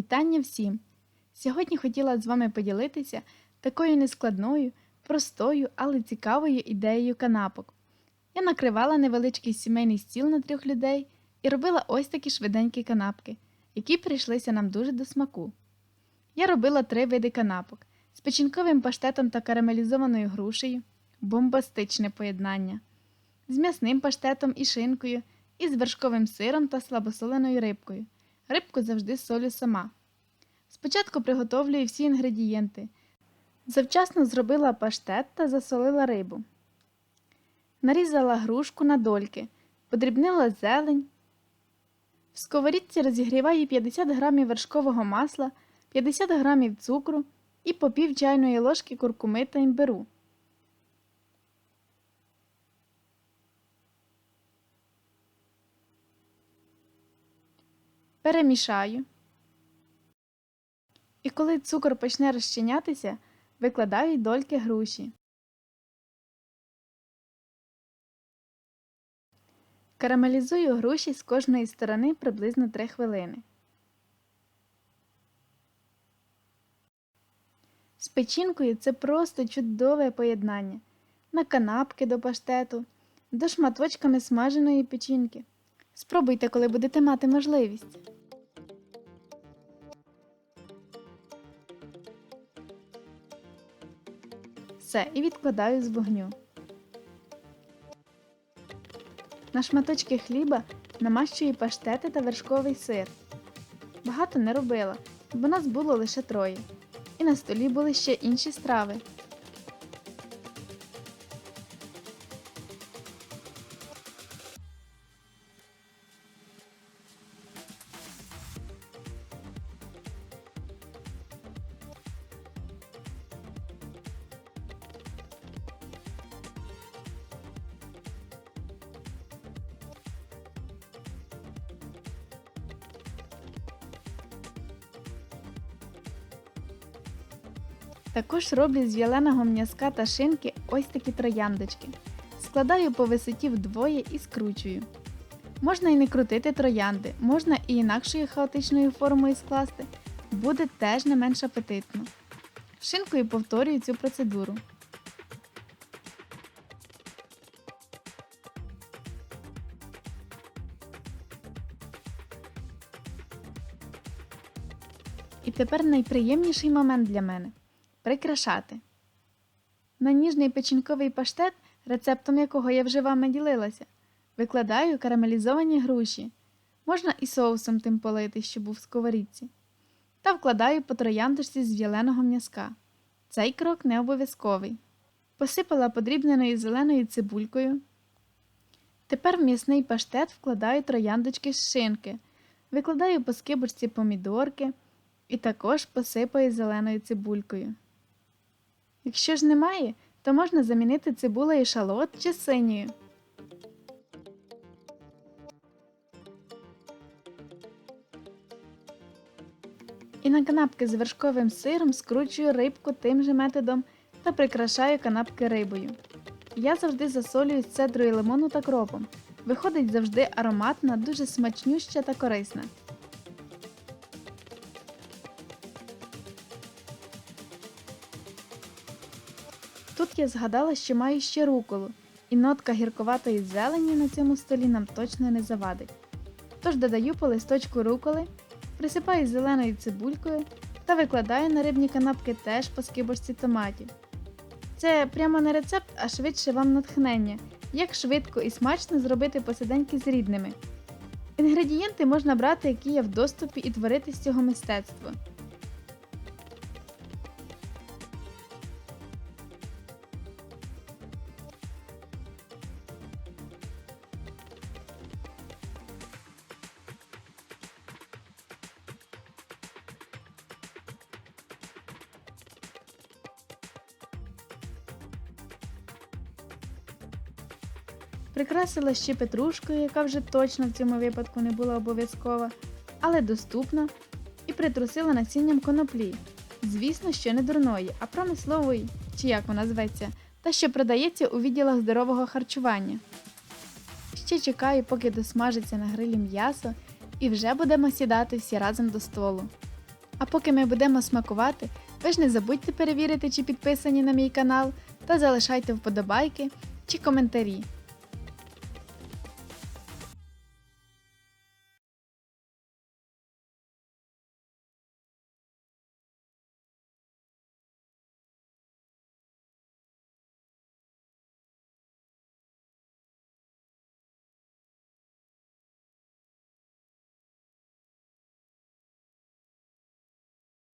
Вітання всім! Сьогодні хотіла з вами поділитися такою нескладною, простою, але цікавою ідеєю канапок. Я накривала невеличкий сімейний стіл на трьох людей і робила ось такі швиденькі канапки, які прийшлися нам дуже до смаку. Я робила три види канапок з печінковим паштетом та карамелізованою грушею, бомбастичне поєднання, з м'ясним паштетом і шинкою, і з вершковим сиром та слабосоленою рибкою. Рибку завжди солю сама. Спочатку приготовлюю всі інгредієнти. Завчасно зробила паштет та засолила рибу. Нарізала грушку на дольки, подрібнила зелень. В сковорідці розігріваю 50 г вершкового масла, 50 г цукру і по пів чайної ложки куркуми та імбиру. Перемішаю. І коли цукор почне розчинятися, викладаю дольки груші. Карамелізую груші з кожної сторони приблизно 3 хвилини. З печінкою це просто чудове поєднання. На канапки до паштету, до шматочками смаженої печінки. Спробуйте, коли будете мати можливість. Все, і відкладаю з вогню. На шматочки хліба намащую паштети та вершковий сир. Багато не робила, бо нас було лише троє. І на столі були ще інші страви. Також роблю з в'яленого м'язка та шинки ось такі трояндочки. Складаю по висоті вдвоє і скручую. Можна і не крутити троянди, можна і інакшою хаотичною формою скласти, буде теж не менш апетитно. Шинкою повторюю цю процедуру. І тепер найприємніший момент для мене прикрашати. На ніжний печінковий паштет, рецептом якого я вже вами ділилася, викладаю карамелізовані груші, можна і соусом тим полити, що був в сковорідці, та вкладаю по трояндочці з в'яленого м'язка. Цей крок не обов'язковий. Посипала подрібненою зеленою цибулькою. Тепер в м'ясний паштет вкладаю трояндочки з шинки, викладаю по скибочці помідорки і також посипаю зеленою цибулькою. Якщо ж немає, то можна замінити цибулею шалот чи синьою. І на канапки з вершковим сиром скручую рибку тим же методом та прикрашаю канапки рибою. Я завжди засолюю з цедрою лимону та кропом. Виходить завжди ароматна, дуже смачнюща та корисна. Тут я згадала, що маю ще руколу, і нотка гірковатої зелені на цьому столі нам точно не завадить. Тож додаю по листочку руколи, присипаю зеленою цибулькою та викладаю на рибні канапки теж по скибочці томатів. Це прямо не рецепт, а швидше вам натхнення, як швидко і смачно зробити посиденьки з рідними. Інгредієнти можна брати, які є в доступі, і творити з цього мистецтво. Прикрасила ще петрушкою, яка вже точно в цьому випадку не була обов'язкова, але доступна, і притрусила насінням коноплі. Звісно, що не дурної, а промислової, чи як вона зветься, та що продається у відділах здорового харчування. Ще чекаю, поки досмажиться на грилі м'ясо, і вже будемо сідати всі разом до столу. А поки ми будемо смакувати, ви ж не забудьте перевірити, чи підписані на мій канал, та залишайте вподобайки чи коментарі.